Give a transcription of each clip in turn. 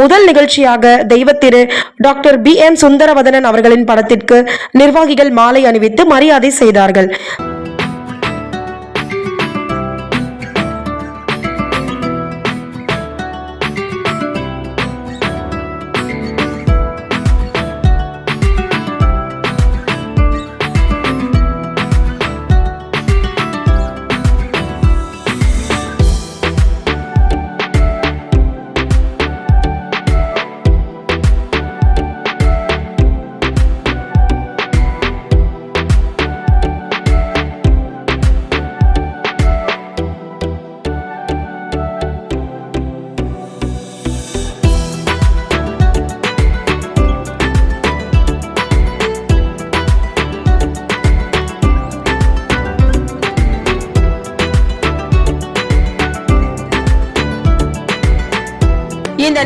முதல் நிகழ்ச்சியாக தெய்வத்திரு டாக்டர் பி என் சுந்தரவதனன் அவர்களின் படத்திற்கு நிர்வாகிகள் மாலை அணிவித்து மரியாதை செய்தார்கள்.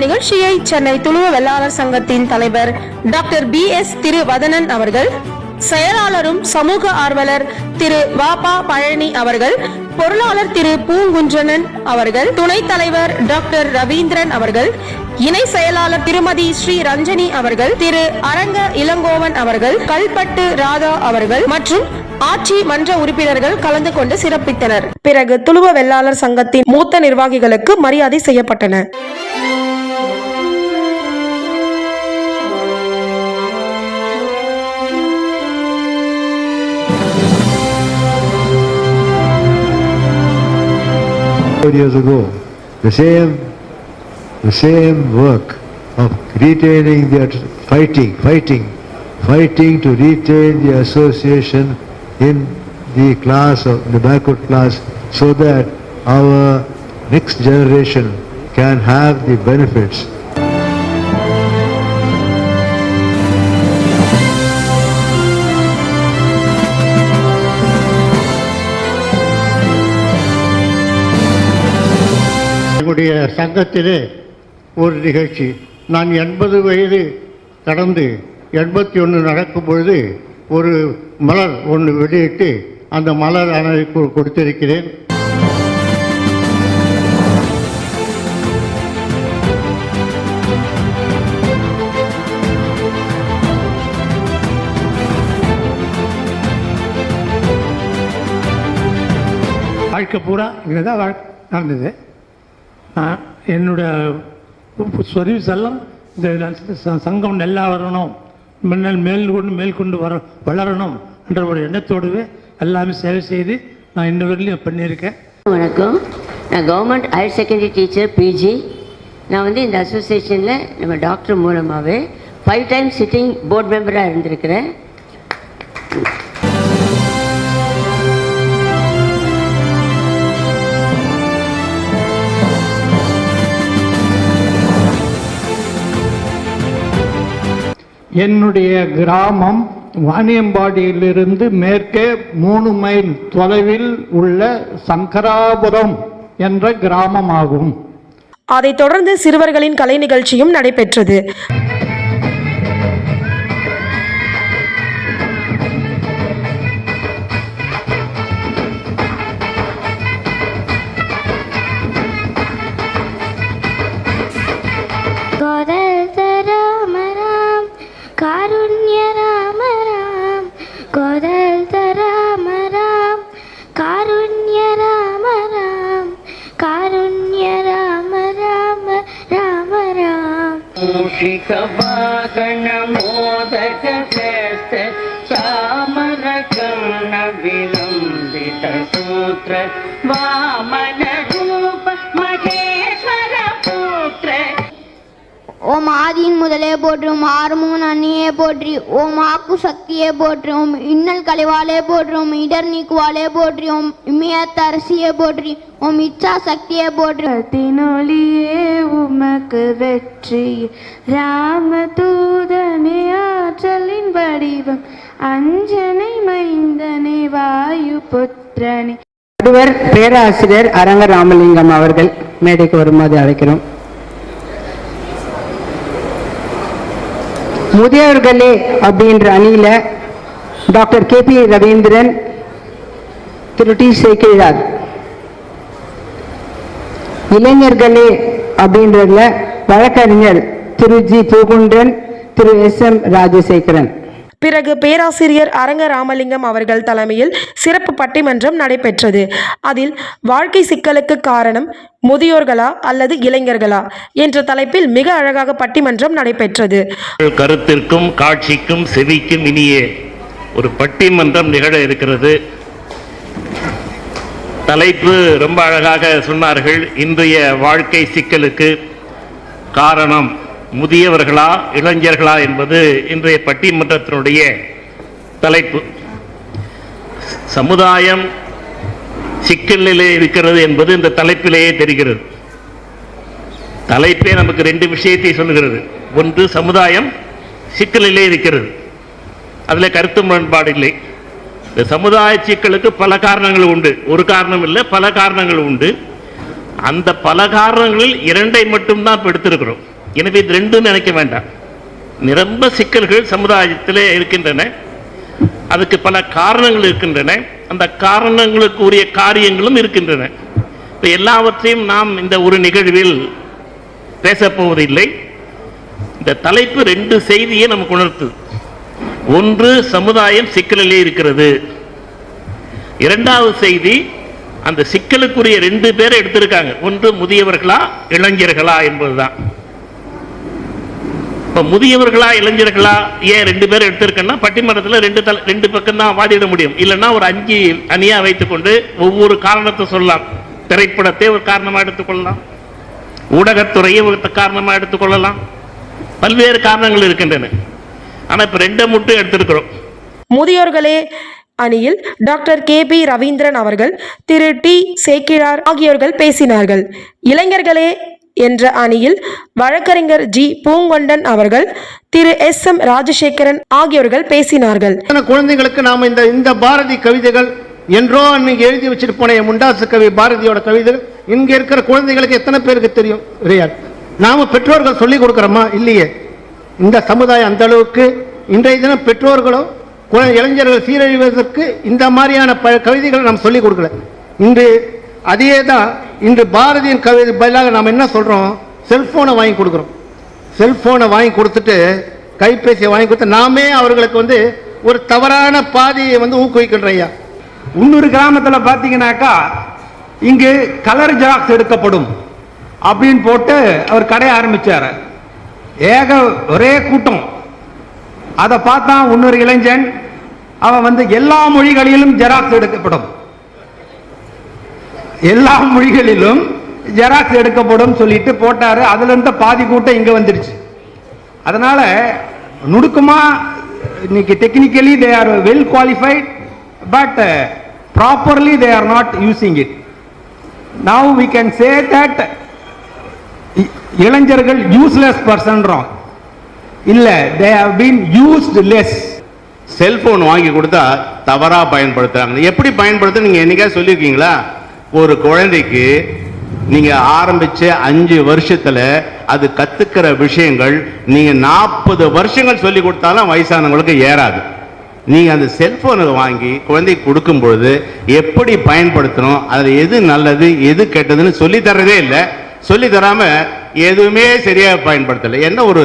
நிகழ்ச்சியை சென்னை துளுவ வெள்ளாளர் சங்கத்தின் தலைவர் டாக்டர் பி எஸ் திருவதனன் அவர்கள் செயலாளரும் சமூக ஆர்வலர் திரு வாபா பழனி அவர்கள் பொருளாளர் திரு பூங்குன்றனன் அவர்கள் துணைத் தலைவர் டாக்டர் ரவீந்திரன் அவர்கள் இணை செயலாளர் திருமதி ஸ்ரீ ரஞ்சனி அவர்கள் திரு அரங்க இளங்கோவன் அவர்கள் கல்பட்டு ராதா அவர்கள் மற்றும் ஆட்சி மன்ற உறுப்பினர்கள் கலந்து கொண்டு சிறப்பித்தனர். பிறகு துளுவ வெள்ளாளர் சங்கத்தின் மூத்த நிர்வாகிகளுக்கு மரியாதை செய்யப்பட்டன. Four years ago, the same, the same work of retaining the, fighting, fighting, fighting to retain the association in the class of, the backward class so that our next generation can have the benefits எங்களுடைய சங்கத்திலே ஒரு நிகழ்ச்சி. நான் எண்பது வயது கடந்து எண்பத்தி ஒன்று நடக்கும் பொழுது ஒரு மலர் ஒன்று வெளியிட்டு அந்த மலர் அணைக்கு கொடுத்திருக்கிறேன். வாழ்க்கை பூரா இங்கே தான் வாழ் நடந்தது. என்னோட சர்வீஸ் எல்லாம் இந்த சங்கம் நல்லா வரணும். முன்னால் மேல் கொண்டு மேல் கொண்டு வர வளரணும் என்ற ஒரு எண்ணத்தோடவே எல்லாமே சேவை செய்து நான் இன்ன வரையிலும் பண்ணியிருக்கேன். வணக்கம். நான் government higher secondary teacher PG நான் வந்து இந்த அசோசியேஷனில் நம்ம டாக்டர் மூலமாகவே ஃபைவ் டைம் சிட்டிங் போர்ட் மெம்பராக இருந்திருக்கிறேன். என்னுடைய கிராமம் வாணியம்பாடியிலிருந்து மேற்கே மூணு மைல் தொலைவில் உள்ள சங்கராபுரம் என்ற கிராமமாகும். அதைத் தொடர்ந்து சிறுவர்களின் கலை நிகழ்ச்சியும் நடைபெற்றது. सूत्र वामन रूप महेश्वर पुत्र ஓம் ஆதியின் முதலே போற்றும் ஆறுமூன் அன்னியே போற்றி ஓம் ஆக்கு சக்தியே போற்றி ஓம் இன்னல் கலைவாலே போற்றி ஓம் இடர் நீக்குவாலே போற்றி ஓம் இமயத்தரசியே போற்றி ஓம் இச்சா சக்தியே போற்றி தினொலியே உமக்கு வெற்றி ராமதூதனே ஆற்றலின் வடிவம் அஞ்சனை மைந்தனே வாயு புத்திரனே நடுவர் பேராசிரியர் அரங்க ராமலிங்கம் அவர்கள் மேடைக்கு வருமாறு அழைக்கிறோம். முதியவர்களே அப்படின்ற அணியில டாக்டர் கே பி ரவீந்திரன் திரு டி சேக்கிழார் இளைஞர்களே அப்படின்றதுல வழக்கறிஞர் திரு ஜி பூகுன்றன் திரு எஸ் எம் ராஜசேகரன். பிறகு பேராசிரியர் அரங்க ராமலிங்கம் அவர்கள் தலைமையில் சிறப்பு பட்டிமன்றம் நடைபெற்றது. அதில் வாழ்க்கை சிக்கலுக்கு காரணம் முதியோர்களா அல்லது இளைஞர்களா என்ற தலைப்பில் மிக அழகாக பட்டிமன்றம் நடைபெற்றது. கருத்திற்கும் காட்சிக்கும் செவிக்கும் இனியே ஒரு பட்டிமன்றம் நிகழ இருக்கிறது. தலைப்பு ரொம்ப அழகாக சொன்னார்கள். இன்றைய வாழ்க்கை சிக்கலுக்கு காரணம் முதியவர்களா இளைஞர்களா என்பது இன்றைய பட்டிமன்றத்தினுடைய தலைப்பு. சமுதாயம் சிக்கலிலே இருக்கிறது என்பது இந்த தலைப்பிலேயே தெரிகிறது. தலைப்பே நமக்கு ரெண்டு விஷயத்தை சொல்லுகிறது. ஒன்று சமுதாயம் சிக்கலிலே இருக்கிறது. அதில் கருத்து முரண்பாடு இல்லை. இந்த சமுதாய சிக்கலுக்கு பல காரணங்கள் உண்டு. ஒரு காரணம் இல்லை பல காரணங்கள் உண்டு. அந்த பல காரணங்களில் இரண்டை மட்டும்தான் இப்போ எடுத்திருக்கிறோம். எனவே இது ரெண்டும் நினைக்க வேண்டாம். நிரம்ப சிக்கல்கள் சமுதாயத்திலே இருக்கின்றன. அதுக்கு பல காரணங்கள் இருக்கின்றன. அந்த காரணங்களுக்கு உரிய காரியங்களும் இருக்கின்றன. இப்போ எல்லாவற்றையும் நாம் இந்த ஒரு நிகழ்வில் பேசப்போவதில்லை இந்த தலைப்பு ரெண்டு செய்தியை நமக்கு உணர்த்துது. ஒன்று சமுதாயம் சிக்கலிலே இருக்கிறது. இரண்டாவது செய்தி அந்த சிக்கலுக்குரிய ரெண்டு பேரை எடுத்திருக்காங்க. ஒன்று முதியவர்களா இளைஞர்களா என்பதுதான். இப்போ முதியவர்களா இளைஞர்களா ஏன் ரெண்டு பேரும் எடுத்திருக்கேன்னா பட்டிமன்றத்தில் ரெண்டு தலை ரெண்டு பக்கம் தான் வாதிட முடியும். இல்லைன்னா ஒரு அஞ்சு அணியா வைத்துக்கொண்டு ஒவ்வொரு காரணத்தை சொல்லலாம். திரைப்படத்தை ஒரு காரணமா எடுத்துக்கொள்ளலாம். ஊடகத்துறையை ஒரு காரணமா எடுத்துக்கொள்ளலாம். பல்வேறு காரணங்கள் இருக்கின்றன. ஆனா இப்ப ரெண்டை மட்டும் எடுத்திருக்கிறோம். முதியோர்களே அணியில் டாக்டர் கே பி ரவீந்திரன் அவர்கள் திரு டி சேக்கிழார் ஆகியோர்கள் பேசினார்கள். இளைஞர்களே என்ற அணியில் வழக்கறிஞர் ஜி. பூங்கொண்டன் அவர்கள் திரு. எஸ். எம். ராஜசேகரன் ஆகியோர்கள் பேசினார்கள். குழந்தைகளுக்கு நாம இந்த இந்த பாரதி கவிதைகள் என்றோ அன்னைக்கு எழுதி வச்சுட்டு போன முண்டாசு கவி பாரதியோட கவிதைகள் இங்க இருக்கிற குழந்தைகளுக்கு எத்தனை பேருக்கு தெரியும்? ரியாத் நாம பெற்றோர்கள் சொல்லி கொடுக்கிறோமா? இல்லையே. இந்த சமுதாயம் அந்த அளவுக்கு இன்றைய தினம் பெற்றோர்களோ இளைஞர்கள் சீரழிவதற்கு இந்த மாதிரியான ப கவிதைகளை நாம் சொல்லிக் கொடுக்கல. இன்று அதையே தான் இன்று பாரதியின் கவிதை பதிலாக நாம் என்ன சொல்கிறோம் செல்ஃபோனை வாங்கி கொடுக்குறோம். செல்ஃபோனை வாங்கி கொடுத்துட்டு கைபேசியை வாங்கி கொடுத்து நாமே அவர்களுக்கு வந்து ஒரு தவறான பாதையை வந்து ஊக்குவிக்கின்ற ஐயா. இன்னொரு கிராமத்தில் பார்த்தீங்கன்னாக்கா இங்கு கலர் ஜெராக்ஸ் எடுக்கப்படும் அப்படின்னு போட்டு அவர் கடையை ஆரம்பித்தார் ஏக ஒரே கூட்டம். அதை பார்த்தா இன்னொரு இளைஞன் அவன் வந்து எல்லா மொழிகளிலும் ஜெராக்ஸ் எடுக்கப்படும். எல்லா மொழிகளிலும் ஜெராக்ஸ் எடுக்கப்படும் சொல்லிட்டு போட்டாரு. அதுல இருந்து பாதி கூட்டம் இங்க வந்துருச்சு அதனால நுணுக்கமா இன்னைக்கு technically they are well qualified but properly they are not using it now we can say that இளைஞர்கள் யூஸ்லெஸ் பர்சன்றோம் இல்ல they have been used less cellphone வாங்கி கொடுத்தா தவறா பயன்படுத்துறாங்க. எப்படி பயன்படுத்த நீங்க என்னைக்கா சொல்லியிருக்கீங்களா? ஒரு குழந்தைக்கு நீங்க ஆரம்பிச்ச அஞ்சு வருஷத்துல அது கத்துக்கிற விஷயங்கள் நீங்க நாற்பது வருஷங்கள் சொல்லி கொடுத்தாலும் வயசானவங்களுக்கு ஏறாது. நீங்க அந்த செல்போனை வாங்கி குழந்தைக்கு கொடுக்கும் பொழுது எப்படி பயன்படுத்தணும் அது எது நல்லது எது கெட்டதுன்னு சொல்லி தர்றதே இல்லை. சொல்லி தராம எதுவுமே சரியா பயன்படுத்தலை. என்ன ஒரு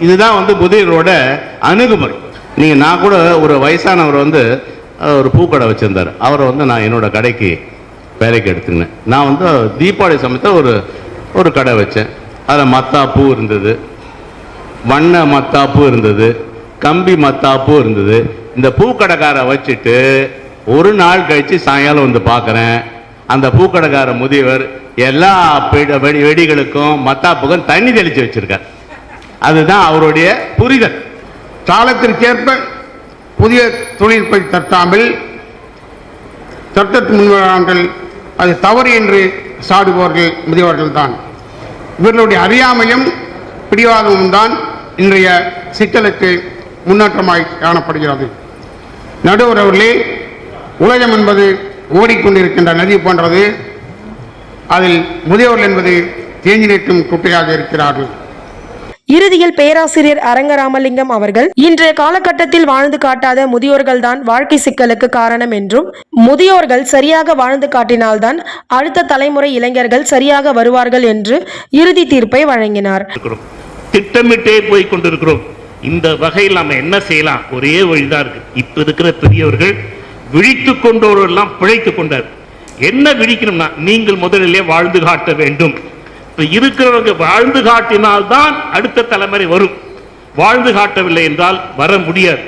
இதுதான் வந்து முதியோரோட அணுகுமுறை. நீங்க நான் கூட ஒரு வயசானவர் வந்து ஒரு பூக்கடை வச்சிருந்தார். அவரை வந்து நான் என்னோட கடைக்கு வேலைக்கு எடுத்துக்கினேன். நான் வந்து தீபாவளி சமயத்தில் ஒரு ஒரு கடை வச்சேன். அதில் மத்தாப்பூ இருந்தது. வண்ண மத்தாப்பூ இருந்தது. கம்பி மத்தாப்பூ இருந்தது. இந்த பூக்கடைக்காரை வச்சுட்டு ஒரு நாள் கழித்து சாயங்காலம் வந்து பார்க்குறேன். அந்த பூக்கடைக்கார முதியவர் எல்லா பெ- வெடி வெடிகளுக்கும் மத்தாப்புக்கும் தண்ணி தெளித்து வச்சுருக்கார். அதுதான் அவருடைய புரிதல். காலத்திற்கேற்ப புதிய தொழில்நுட்பத்தை தட்டாமல் சட்டத்து முன்வராங்கள் அது தவறு என்று சாடுபவர்கள் முதியவர்கள் தான் இவர்களுடைய அறியாமையும் பிடிவாதமும் தான் இன்றைய சிக்கலுக்கு முன்னேற்றமாய் காணப்படுகிறது. நடுவர் உலகம் என்பது ஓடிக்கொண்டிருக்கின்ற நதி போன்றது. அதில் முதியவர்கள் என்பது தேங்கி நிற்கும் குட்டையாக இருக்கிறார்கள். இறுதியில் பேராசிரியர் அரங்கராமலிங்கம் அவர்கள் இன்றைய காலகட்டத்தில் வாழ்ந்து காட்டாத முதியோர்கள்தான் வாழ்க்கை சிக்கலுக்கு காரணம் என்றும் முதியோர்கள் சரியாக வாழ்ந்து காட்டினால்தான் அடுத்த தலைமுறை இளைஞர்கள் சரியாக வருவார்கள் என்று இறுதி தீர்ப்பை வழங்கினார். திட்டமிட்டே போய் கொண்டிருக்கிறோம். இந்த வகையில் நம்ம என்ன செய்யலாம்? ஒரே வழிதான் இருக்கு. இப்ப இருக்கிற பெரியவர்கள் விழித்துக் கொண்டோரெல்லாம் பிழைத்துக் கொண்டார். என்ன விழிக்கணும்னா நீங்கள் முதலிலே வாழ்ந்து காட்ட வேண்டும். இப்ப இருக்கிறவங்க வாழ்ந்து காட்டினால்தான் அடுத்த தலைமுறை வரும். வாழ்ந்து காட்டவில்லை என்றால் வர முடியாது.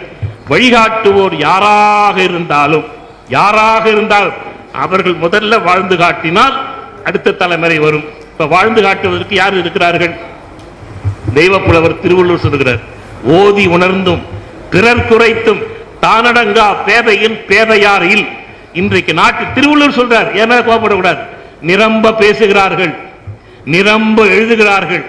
வழிகாட்டுவோர் யாராக இருந்தாலும் யாராக இருந்தால் அவர்கள் முதல்ல வாழ்ந்து காட்டினால் அடுத்த தலைமுறை வரும். இப்ப வாழ்ந்து காட்டுவதற்கு யார் இருக்கிறார்கள்? தெய்வப்புலவர் திருவள்ளுவர் சொல்கிறார் ஓதி உணர்ந்தும் பிறர் குறைத்தும் தானடங்கா பேதையில் பேதையாரில் இன்றைக்கு நாட்டு திருவள்ளுவர் சொல்றார் ஏன்னா கோபப்படக்கூடாது நிரம்ப பேசுகிறார்கள். நிரம்ப எழுதுகிறார்கள்.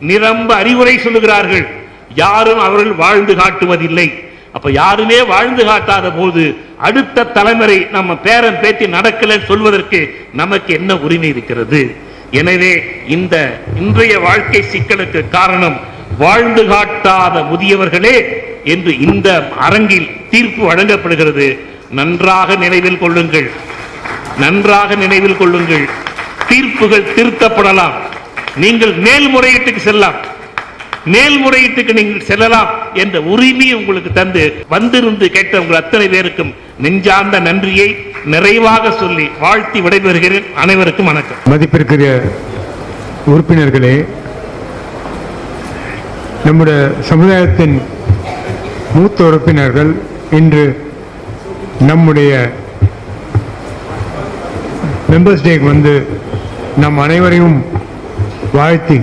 நிரம்ப அறிவுரை சொல்லுகிறார்கள். யாரும் அவர்கள் வாழ்ந்து காட்டுவதில்லை. அப்ப யாருமே வாழ்ந்து காட்டாத போது அடுத்த தலைமுறை நம்ம பேரன் பேத்தி நடக்கலன்னு சொல்வதற்கு நமக்கு என்ன உரிமை இருக்கிறது? எனவே இந்த இன்றைய வாழ்க்கை சிக்கலுக்கு காரணம் வாழ்ந்து காட்டாத முதியவர்களே என்று இந்த அரங்கில் தீர்ப்பு வழங்கப்படுகிறது. நன்றாக நினைவில் கொள்ளுங்கள். நன்றாக நினைவில் கொள்ளுங்கள். தீர்ப்புகள் திருத்தப்படலாம். நீங்கள் மேல்முறையீட்டுக்கு செல்லலாம். மேல்முறையீட்டுக்கு நீங்கள் செல்லலாம் என்ற உரிமையை உங்களுக்கு தந்து வந்திருந்து கேட்ட உங்கள் அத்தனை பேருக்கும் நெஞ்சார்ந்த நன்றியை நிறைவாக சொல்லி வாழ்த்தி விடைபெறுகிறேன். அனைவருக்கும் வணக்கம். மதிப்பிற்குரிய உறுப்பினர்களே நம்முடைய சமுதாயத்தின் மூத்த உறுப்பினர்கள் இன்று நம்முடைய மெம்பர்ஸ் டேக்கு வந்து நம் அனைவரையும் வாழ்த்தி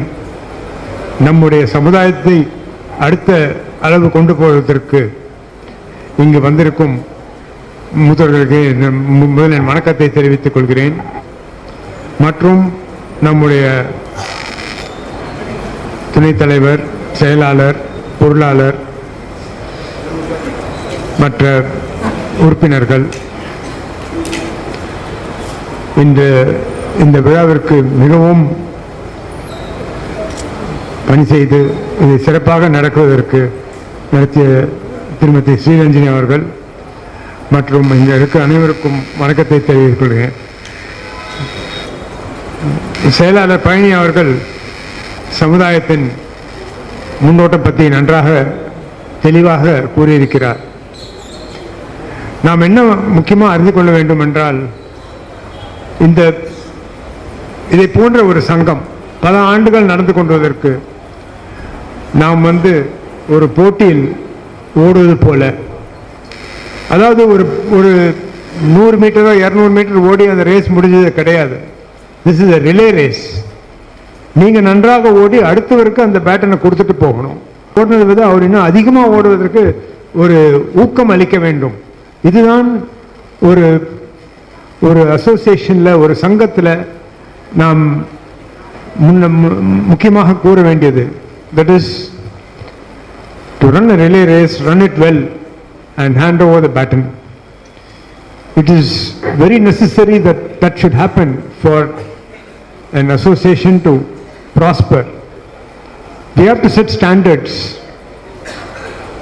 நம்முடைய சமுதாயத்தை அடுத்த அளவு கொண்டு போவதற்கு இங்கு வந்திருக்கும் மூத்தவர்களுக்கு என் முதலில் என் வணக்கத்தை தெரிவித்துக் கொள்கிறேன். மற்றும் நம்முடைய துணைத் தலைவர் செயலாளர் பொருளாளர் மற்ற உறுப்பினர்கள் இன்று இந்த விழாவிற்கு மிகவும் பணி செய்து இதை சிறப்பாக நடக்குவதற்கு நடத்திய திருமதி ஸ்ரீரஞ்சனி அவர்கள் மற்றும் இங்கே இருக்க அனைவருக்கும் வணக்கத்தை தெரிவித்துக் கொள்கிறேன். செயலாளர் பழனி அவர்கள் சமுதாயத்தின் முன்னோட்டம் பற்றி நன்றாக தெளிவாக கூறியிருக்கிறார். நாம் என்ன முக்கியமாக அறிந்து கொள்ள வேண்டும் என்றால் இந்த இதை போன்ற ஒரு சங்கம் பல ஆண்டுகள் நடந்து கொண்டுவதற்கு நாம் வந்து ஒரு போட்டியில் ஓடுவது போல. அதாவது ஒரு ஒரு நூறு மீட்டரோ இரநூறு மீட்டர் ஓடி அந்த ரேஸ் முடிஞ்சது கிடையாது. This is a relay race நீங்கள் நன்றாக ஓடி அடுத்தவருக்கு அந்த பேட்டனை கொடுத்துட்டு போகணும். ஓடுனதை விட அவர் இன்னும் அதிகமாக ஓடுவதற்கு ஒரு ஊக்கம் அளிக்க வேண்டும். இதுதான் ஒரு ஒரு அசோசியேஷனில் ஒரு சங்கத்தில் நாம் முன்ன மு- முக்கியமாக கூற வேண்டியது that is to run a relay race run it well and hand over the baton it is very necessary that that should happen for an association to prosper we have to set standards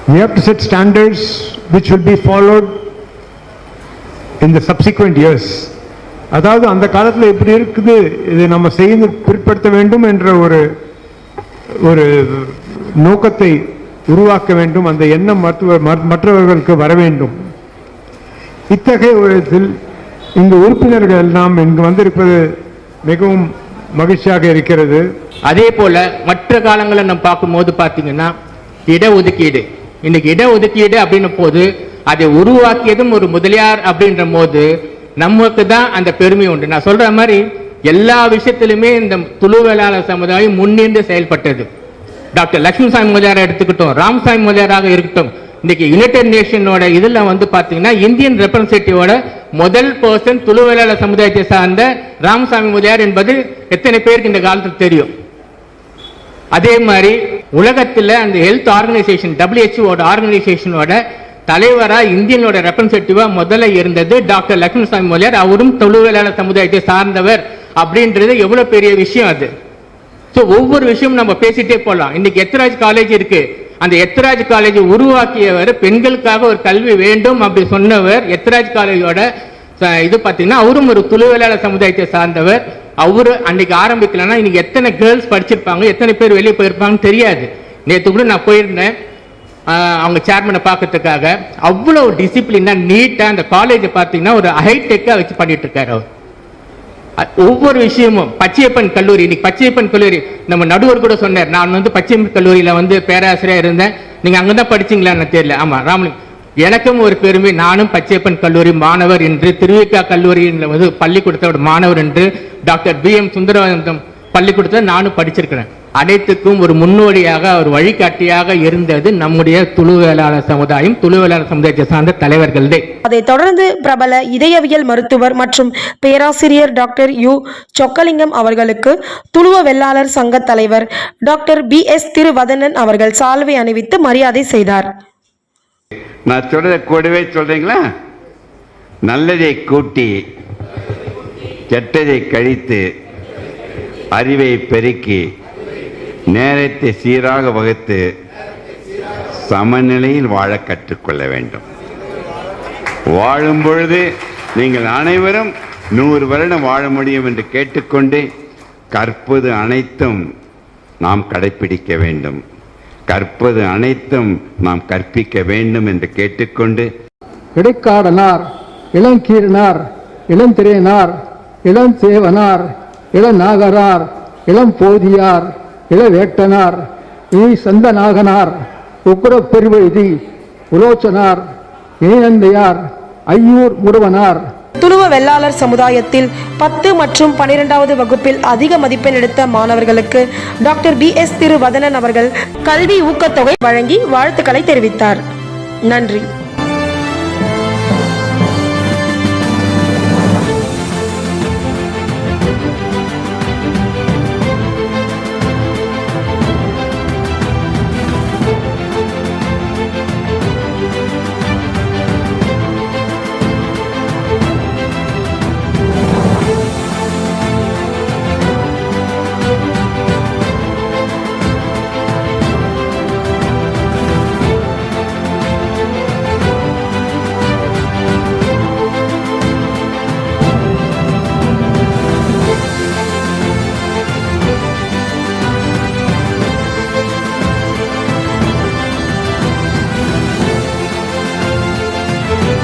we have to set standards which will be followed in the subsequent years அதாவது அந்த காலத்தில் எப்படி இருக்குது இதை நம்ம செய்து பிற்படுத்த வேண்டும் என்ற ஒரு ஒரு நோக்கத்தை உருவாக்க வேண்டும் அந்த எண்ணம் மருத்துவ மற்றவர்களுக்கு வர வேண்டும். இத்தகைய ஒரு இதில் இங்கு உறுப்பினர்கள் எல்லாம் இங்கு வந்திருப்பது மிகவும் மகிழ்ச்சியாக இருக்கிறது. அதே போல மற்ற காலங்களை நம்ம பார்க்கும்போது பார்த்தீங்கன்னா இடஒதுக்கீடு. இன்னைக்கு இடஒதுக்கீடு அப்படின்னும் போது அதை உருவாக்கியதும் ஒரு முதலியார் அப்படின்ற போது நமக்கு தான் அந்த பெருமை உண்டு. நான் சொல்ற மாதிரி எல்லா விஷயத்திலுமே இந்த துளுவேளாளர் சமுதாயம் முன்னின்று செயல்பட்டது. டாக்டர் லட்சுமிசாமி முதலியாரை எடுத்துக்கிட்டோம் ராமசாமி முதலியாராக இருக்கட்டும். இன்னைக்கு யுனைடெட் நேஷனோட இதில் வந்து பார்த்தீங்கன்னா இந்தியன் ரெப்ரசன்டேட்டிவோட முதல் பர்சன் துளுவேளாளர் சமுதாயத்தை சார்ந்த ராமசாமி முதலியார் என்பது எத்தனை பேருக்கு இந்த காலத்தில் தெரியும்? அதே மாதிரி உலகத்தில் அந்த ஹெல்த் ஆர்கனைசேஷன் டபிள்யூஹெச்ஓட ஆர்கனைசேஷனோட தலைவராக இந்தியனோட ரெப்ரசன்டேட்டிவா முதல்ல இருந்தது டாக்டர் லட்சுமணசாமி முதலியார் அவரும் தொழுவேளாளர் சமுதாயத்தை சார்ந்தவர் அப்படின்றது எவ்வளவு பெரிய விஷயம் அது. ஸோ ஒவ்வொரு விஷயமும் நம்ம பேசிட்டே போகலாம் இன்னைக்கு எத்ராஜ் காலேஜ் இருக்கு. அந்த எத்ராஜ் காலேஜை உருவாக்கியவர் பெண்களுக்காக ஒரு கல்வி வேண்டும் அப்படி சொன்னவர் எத்ராஜ் காலேஜோட இது பார்த்தீங்கன்னா அவரும் ஒரு துளுவேளாளர் சமுதாயத்தை சார்ந்தவர். அவரு அன்னைக்கு ஆரம்பிக்கலன்னா இன்னைக்கு எத்தனை கேர்ள்ஸ் படிச்சிருப்பாங்க எத்தனை பேர் வெளியே போயிருப்பாங்கன்னு தெரியாது. நேற்று கூட நான் போயிருந்தேன். அவங்க சேர்மனை பார்க்கறதுக்காக அவ்வளோ டிசிப்ளினாக நீட்டாக அந்த காலேஜை பார்த்தீங்கன்னா ஒரு ஹைடெக்காக வச்சு பண்ணிட்டு இருக்காரு அவர் ஒவ்வொரு விஷயமும் பச்சையப்பன் கல்லூரி இன்னைக்கு பச்சையப்பன் கல்லூரி நம்ம நடுவர் கூட சொன்னார் நான் வந்து பச்சையப்பன் கல்லூரியில வந்து பேராசிரியர் இருந்தேன். நீங்க அங்கதான் படிச்சீங்களான்னு தெரியல. ஆமா ராமலிங் எனக்கும் ஒரு பெருமை நானும் பச்சையப்பன் கல்லூரி மாணவர் என்று திருவிக்கா கல்லூரியில் வந்து பள்ளிக்கூடத்தோட மாணவர் என்று டாக்டர் பி எம் சுந்தரவந்தம் பள்ளிக்கூடத்தில் நானும் படிச்சிருக்கிறேன். அனைத்துக்கும் ஒரு முன்னோடியாக ஒரு வழிகாட்டியாக இருந்தது நம்முடைய துளுவேளாளர் சமுதாயம். துளுவேளாளர் சமுதாயத்தை சார்ந்த தலைவர்களே அதைத் தொடர்ந்து பிரபல இதயவியல் மருத்துவர் மற்றும் பேராசிரியர் டாக்டர் யு. சொக்கலிங்கம் அவர்களுக்கு துளுவ வெள்ளாளர் சங்க தலைவர் டாக்டர் பி. எஸ். திருவதனன் அவர்கள் சால்வை அணிவித்து மரியாதை செய்தார். நான் சொல்றத கூடவே சொல்றீங்களா? நல்லதை கூட்டி கெட்டதை கழித்து அறிவை பெருக்கி நேரத்தை சீராக வகுத்து சமநிலையில் வாழ கற்றுக்கொள்ள வேண்டும். வாழும் பொழுது நீங்கள் அனைவரும் நூறு வருடம் வாழ முடியும் என்று கேட்டுக்கொண்டு கற்பது அனைத்தும் நாம் கடைப்பிடிக்க வேண்டும். கற்பது அனைத்தும் நாம் கற்பிக்க வேண்டும் என்று கேட்டுக்கொண்டு இடைக்காடனார் இளங்கீரனார் இளந்திரையனார் இளஞ்சேவனார் இளநாகரார் இளம்போதியார் இளவேட்டனார் ஈ சந்தநாகனார் உக்குர பெருவெழுதி உலோச்சனார் இணைநந்தையார் ஐயூர் முருவனார். துளுவ வெள்ளாளர் சமுதாயத்தில் பத்து மற்றும் பனிரெண்டாவது வகுப்பில் அதிக மதிப்பெண் எடுத்த மாணவர்களுக்கு டாக்டர் பி எஸ் திருவதனன் அவர்கள் கல்வி ஊக்கத்தொகை வழங்கி வாழ்த்துக்களை தெரிவித்தார். நன்றி.